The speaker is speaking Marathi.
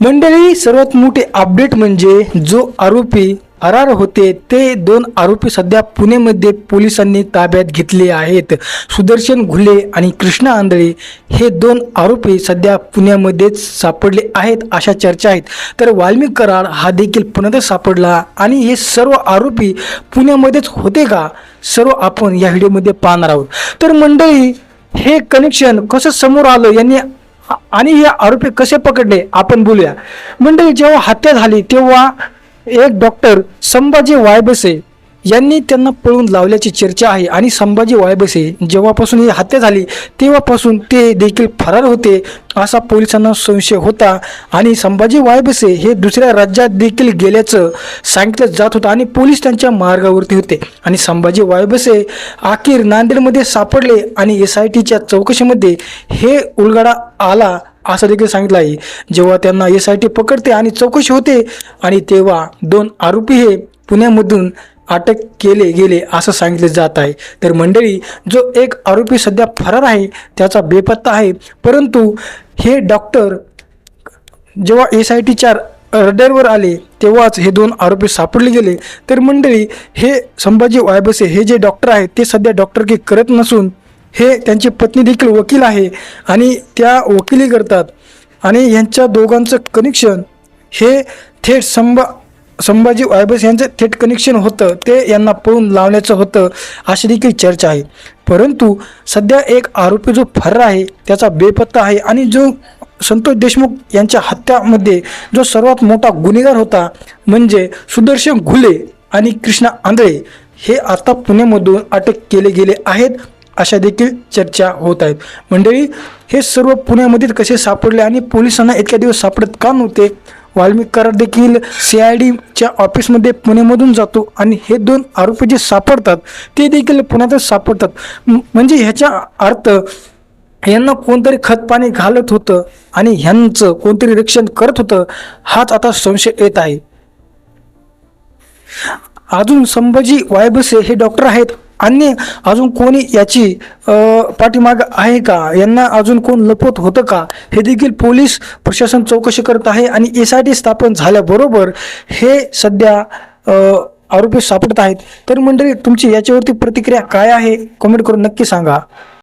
मंडळी सर्वात मोठे अपडेट म्हणजे जो आरोपी फरार होते ते दोन आरोपी सध्या पुणेमध्ये पोलिसांनी ताब्यात घेतले आहेत. सुदर्शन घुले आणि कृष्णा आंधळे हे दोन आरोपी सध्या पुण्यामध्येच सापडले आहेत अशा चर्चा आहेत. तर वाल्मिक कराड हा देखील पुण्यातच सापडला आणि हे सर्व आरोपी पुण्यामध्येच होते का? सर्व आपण या व्हिडिओमध्ये पाहणार आहोत. तर मंडळी हे कनेक्शन कसं समोर आलं यांनी आणि हे आरोपी कसे पकडले आपण बोलूया. मंडळी जेव्हा हत्या झाली तेव्हा एक डॉक्टर संभाजी वायबसे यांनी त्यांना पळून लावल्याची चर्चा आहे. आणि संभाजी वायबसे जेव्हापासून ही हत्या झाली तेव्हापासून ते देखील फरार होते असा पोलिसांना संशय होता. आणि संभाजी वायबसे हे दुसऱ्या राज्यात देखील गेल्याचं सांगितलं जात होतं आणि पोलीस त्यांच्या मार्गावरती होते. आणि संभाजी वायबसे अखेर नांदेडमध्ये सापडले आणि एस आय टीच्या चौकशीमध्ये हे उलगडा आला असं देखील सांगितलं आहे. जेव्हा त्यांना एस आय टी पकडते आणि चौकशी होते आणि तेव्हा दोन आरोपी हे पुण्यामधून अटक केले गेले असं सांगितले जात आहे. तर मंडळी जो एक आरोपी सध्या फरार आहे त्याचा बेपत्ता आहे. परंतु हे डॉक्टर जेव्हा एस आय टीच्या रडरवर आले तेव्हाच हे दोन आरोपी सापडले गेले. तर मंडळी हे संभाजी वायबसे हे जे डॉक्टर आहेत ते सध्या डॉक्टर की करत नसून हे त्यांची पत्नी देखील वकील आहे आणि त्या वकिली करतात. आणि यांच्या दोघांचं कनेक्शन हे थेट संभा संभाजी वायबस यांचं थेट कनेक्शन होतं ते यांना पळून लावण्याचं होतं अशी देखील चर्चा आहे. परंतु सध्या एक आरोपी जो फरार आहे त्याचा बेपत्ता आहे आणि जो संतोष देशमुख यांच्या हत्यामध्ये जो सर्वात मोठा गुन्हेगार होता म्हणजे सुदर्शन घुले आणि कृष्णा आंधळे हे आता पुण्यामधून अटक केले गेले आहेत अशा देखील चर्चा होत आहेत. मंडळी हे सर्व पुण्यामध्ये कसे सापडले आणि पोलिसांना इतक्या दिवस सापडत का नव्हते वाल्मिक कराड देखील सी आय डीच्या ऑफिसमध्ये पुण्यामधून जातो आणि हे दोन आरोपी जे सापडतात ते देखील पुण्यातच सापडतात. म्हणजे ह्याचा अर्थ यांना कोणतरी खतपाणी घालत होतं आणि ह्यांचं कोणतरी रक्षण करत होतं हाच आता संशय येत आहे. अजून संभाजी वायबसे हे डॉक्टर आहेत. आणि अजून कोणी याची पाठीमाग आहे का? यांना अजून कोण लपवत होतं का? हे देखील पोलीस प्रशासन चौकशी करत आहे आणि एस आय टी स्थापन झाल्याबरोबर हे सध्या आरोपी सापडत आहेत. तर मंडळी तुमची याच्यावरती प्रतिक्रिया काय आहे? कमेंट करून नक्की सांगा.